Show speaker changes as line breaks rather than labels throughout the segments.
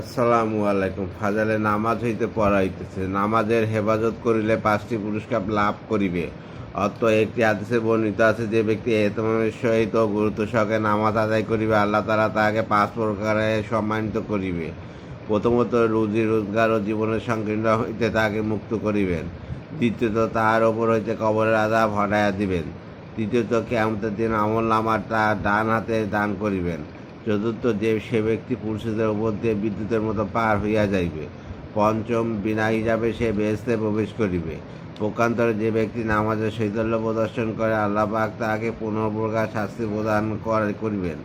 আসসালামু আলাইকুম। ফাজালে নামাজ হইতে পড়াইতেছে। নামাজের হেফাজত করিলে পাঁচটি পুরস্কার লাভ করিবে। অত একটি আদেশে বর্ণিত আছে, যে ব্যক্তি এতমের সহিত গুরুত্ব সহকারে নামাজ আদায় করিবে, আল্লাহ তালা তাহাকে পাঁচ প্রকারে সম্মানিত করিবে। প্রথমত, রুজি, রোজগার ও জীবনের সংকীর্ণ হইতে তাহাকে মুক্ত করিবেন। দ্বিতীয়ত, তাহার ওপর হইতে কবরের আদাব হটাইয়া দিবেন। তৃতীয়ত কেমতের দিন আমল নামার তার ডান হাতে দান করিবেন। চতুর্থ যে সে ব্যক্তি পুরুষদের উপর দিয়ে বিদ্যুতের মতো পার হইয়া যাইবে। পঞ্চম বিনা হিসাবে সে বেহেস্তে প্রবেশ করিবে। পক্ষান্তরে যে ব্যক্তি নামাজের শৈতল্য প্রদর্শন করে, আল্লাহ পাক তাহাকে পনেরো প্রকার শাস্তি প্রদান করে, করিবেন।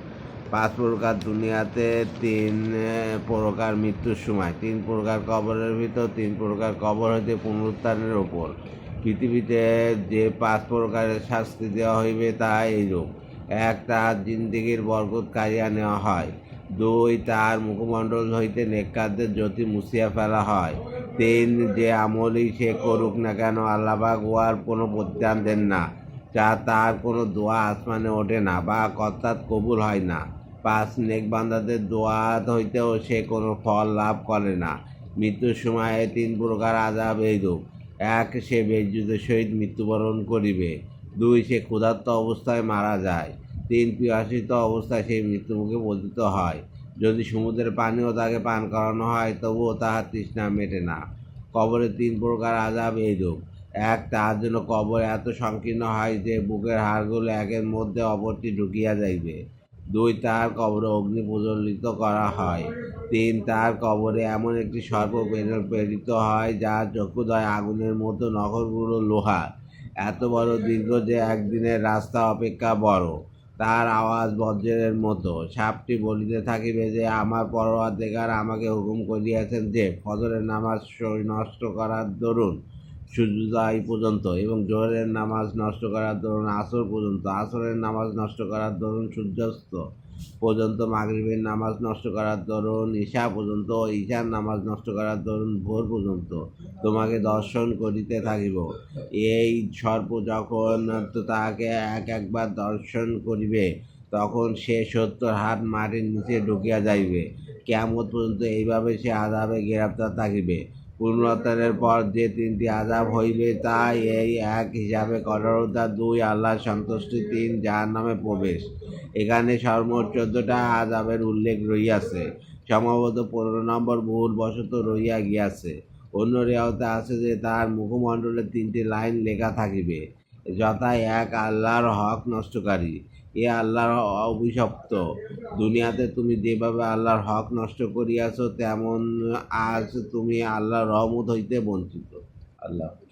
পাঁচ প্রকার দুনিয়াতে তিন প্রকার মৃত্যুর সময়। তিন প্রকার কবরের ভিতর, তিন প্রকার কবর হইতে পুনরুত্থানের ওপর পৃথিবীতে যে পাঁচ প্রকারের শাস্তি দেওয়া হইবে তা এইরূপ। এক তাহার জিন্দিগির বরকত কারিয়া নেওয়া হয়। দুই, তার মুখমণ্ডল হইতে নেককারদের জ্যোতি মুছিয়া ফেলা হয়। তিন, যে আমলই সে করুক না কেন আল্লাহবাক উহার কোনো প্রত্যান দেন না, যা তার কোনো দোয়া আসমানে ওঠে না বা কর্তাৎ কবুল হয় না। পাঁচ নেক বান্দাদের দোয়া হইতেও সে কোনো ফল লাভ করে না। মৃত্যুর সময়ে তিন প্রকার আজাব এইরূপ। এক, সে বেজ্যুতের সহিত মৃত্যুবরণ করিবে। দুই, সে ক্ষুধার্ত অবস্থায় মারা যায়। তিন পিয়াসিত অবস্থায় সেই মৃত্যুমুখে পতিত হয়। যদি সমুদ্রের পানিও তাকে পান করানো হয়, তবুও তাহার তৃষ্ণা মেটে না। কবরে তিন প্রকার আজাব এইরূপ। এক, তাহার জন্য কবর এত সংকীর্ণ হয় যে বুকের হাড়গুলো একের মধ্যে অপরটি ঢুকিয়া যাইবে। দুই তার কবরে অগ্নি প্রজ্বলিত করা হয়। তিন তার কবরে এমন একটি সর্প প্রেরিত হয় যার চক্ষুদয় আগুনের মতো নখরগুলো লোহা এত বড় দীর্ঘ যে একদিনের রাস্তা অপেক্ষা বড়, তার আওয়াজ বজ্রের মতো। সাপটি বলিতে থাকিবে যে, আমার পরওয়ারদেগার আমাকে হুকুম করিয়াছেন যে, ফজরের নামাজ নষ্ট করার দরুন সূর্যোদয় পর্যন্ত এবং জোহরের নামাজ নষ্ট করার দরুন আসর পর্যন্ত। আসরের নামাজ নষ্ট করার দরুন সূর্যাস্ত পর্যন্ত মাগরিবের নামাজ নষ্ট করার দরুন ঈশা পর্যন্ত, ঈশার নামাজ নষ্ট করার দরুন ভোর পর্যন্ত তোমাকে দর্শন করিতে থাকিব। এই সর্প যখন তাহাকে এক একবার দর্শন করিবে, তখন সে সত্তর হাত মাটির নিচে ঢুকিয়া যাইবে। কেমন পর্যন্ত এইভাবে সে আজাবে গ্রেপ্তার থাকিবে। পুনরুত্থানের পর যে তিনটি আজাব হইবে তা এই এক হিসাবে কঠোরতা দুই আল্লাহ সন্তুষ্টি, তিন যাহার নামে প্রবেশ। এখানে সর্বোচ্চ চোদ্দটা আজাবের উল্লেখ রইয়াছে সম্ভবত পনেরো নম্বর ভুল বশত রইয়া গিয়াছে। অন্য রেওয়াতে আছে যে, তার মুখমণ্ডলে তিনটি লাইন লেখা থাকিবে। যথা এক আল্লাহর হক নষ্টকারী, এ আল্লাহর অভিশপ্ত। দুনিয়াতে তুমি যেভাবে আল্লাহর হক নষ্ট করিয়াছ, তেমন আজ তুমি আল্লাহর রহমত হইতে বঞ্চিত। আল্লাহ।